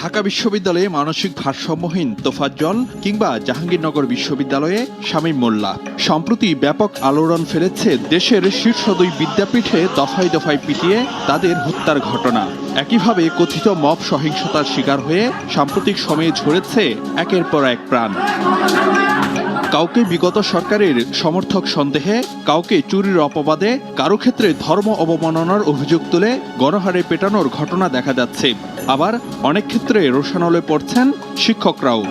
ঢাকা বিশ্ববিদ্যালয়ে মানসিক ভারসাম্যহীন তোফাজ্জল কিংবা জাহাঙ্গীরনগর বিশ্ববিদ্যালয়ে শামীম মোল্লা। সম্প্রতি ব্যাপক আলোড়ন ফেলেছে দেশের শীর্ষ দুই বিদ্যাপীঠে দফায় দফায় পিটিয়ে তাদের হত্যার ঘটনা। একইভাবে কথিত মব সহিংসতার শিকার হয়ে সাম্প্রতিক সময়ে ঝরেছে একের পর এক প্রাণ। কাউকে বিগত সরকারের সমর্থক সন্দেহে, কাউকে চুরির অপবাদে, কারও ক্ষেত্রে ধর্ম অবমাননার অভিযোগ তুলে গণহারে পেটানোর ঘটনা দেখা যাচ্ছে। আবার অনেক ক্ষেত্রে রোশানলে পড়ছেন শিক্ষকরাও।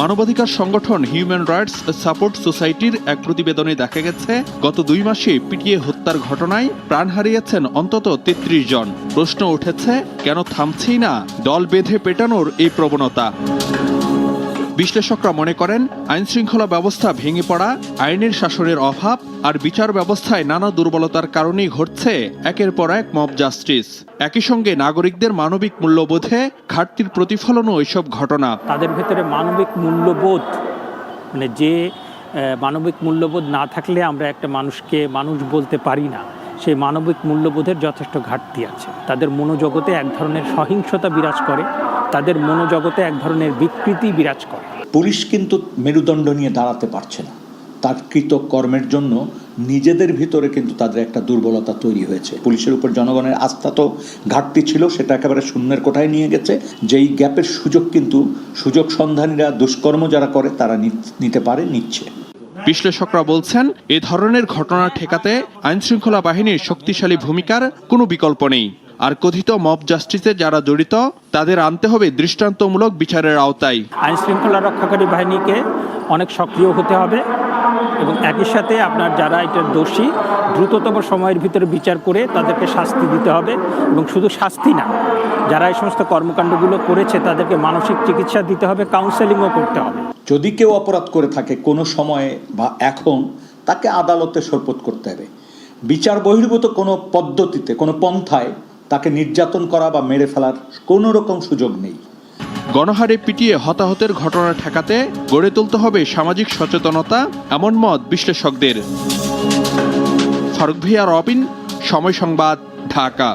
মানবাধিকার সংগঠন হিউম্যান রাইটস সাপোর্ট সোসাইটির এক প্রতিবেদনে দেখা গেছে, গত দুই মাসে পিটিয়ে হত্যার ঘটনায় প্রাণ হারিয়েছেন অন্তত তেত্রিশ জন। প্রশ্ন উঠেছে, কেন থামছেই না দল বেঁধে পেটানোর এই প্রবণতা? বিশ্লেষকরা মনে করেন আইন শৃঙ্খলা ব্যবস্থা ভেঙে পড়া, আইনের শাসনের অভাব আর বিচার ব্যবস্থায় নানা দুর্বলতার কারণেই ঘটছে একের পর এক মব জাস্টিস। একই সঙ্গে নাগরিকদের মানবিক মূল্যবোধে ঘাটতির প্রতিফলনও এসব ঘটনা। তাদের ভেতরে মানবিক মূল্যবোধ মানে যে মানবিক মূল্যবোধ না থাকলে আমরা একটা মানুষকে মানুষ বলতে পারি না, সেই মানবিক মূল্যবোধের যথেষ্ট ঘাটতি আছে। তাদের মনোজগতে এক ধরনের সহিংসতা বিরাজ করে। তাদের মনোজগতে এক ধরনের বিকৃতি বিরাজ করে। পুলিশ কিন্তু মেরুদণ্ড নিয়ে দাঁড়াতে পারছে না। তার কৃত কর্মের জন্য নিজেদের ভিতরে কিন্তু তাদের একটা দুর্বলতা তৈরি হয়েছে। পুলিশের উপর জনগণের আস্থা তো ঘাটতি ছিল সেটা একেবারে শূন্যের কোঠায় নিয়ে গেছে। যেই গ্যাপের সুযোগ কিন্তু সুযোগ সন্ধানীরা দুষ্কর্ম যারা করে তারা নি- নিতে পারে নিচ্ছে। বিশ্লেষকরা বলছেন এ ধরনের ঘটনা ঠেকাতে আইনশৃঙ্খলা বাহিনীর শক্তিশালী ভূমিকার কোনো বিকল্প নেই। আর কথিত মব জাস্টিসে যারা জড়িত তাদের আনতে হবে দৃষ্টান্তমূলক বিচারের আওতায়। আইন শৃঙ্খলা রক্ষাকারী বাহিনীকে অনেক সক্রিয় হতে হবে এবং একই সাথে আপনার যারা এটার দোষী দ্রুততম সময়ের ভিতরে বিচার করে তাদেরকে শাস্তি দিতে হবে এবং শুধু শাস্তি না যারা এই সমস্ত কর্মকাণ্ডগুলো করেছে তাদেরকে মানসিক চিকিৎসা দিতে হবে কাউন্সেলিংও করতে হবে। যদি কেউ অপরাধ করে থাকে কোনো সময়ে বা এখন তাকে আদালতে সোপর্দ করতে হবে। বিচার বহির্ভূত কোনো পদ্ধতিতে কোনো পন্থায় তাকে নির্যাতন করা বা মেরে ফেলার কোনো রকম সুযোগ নেই। গণহারে পিটিয়ে হতাহতের ঘটনা ঠেকাতে গড়ে তুলতে হবে সামাজিক সচেতনতা, এমন মত বিশ্লেষকদের। ফারুক ভিয়া, রবিন, সময় সংবাদ, ঢাকা।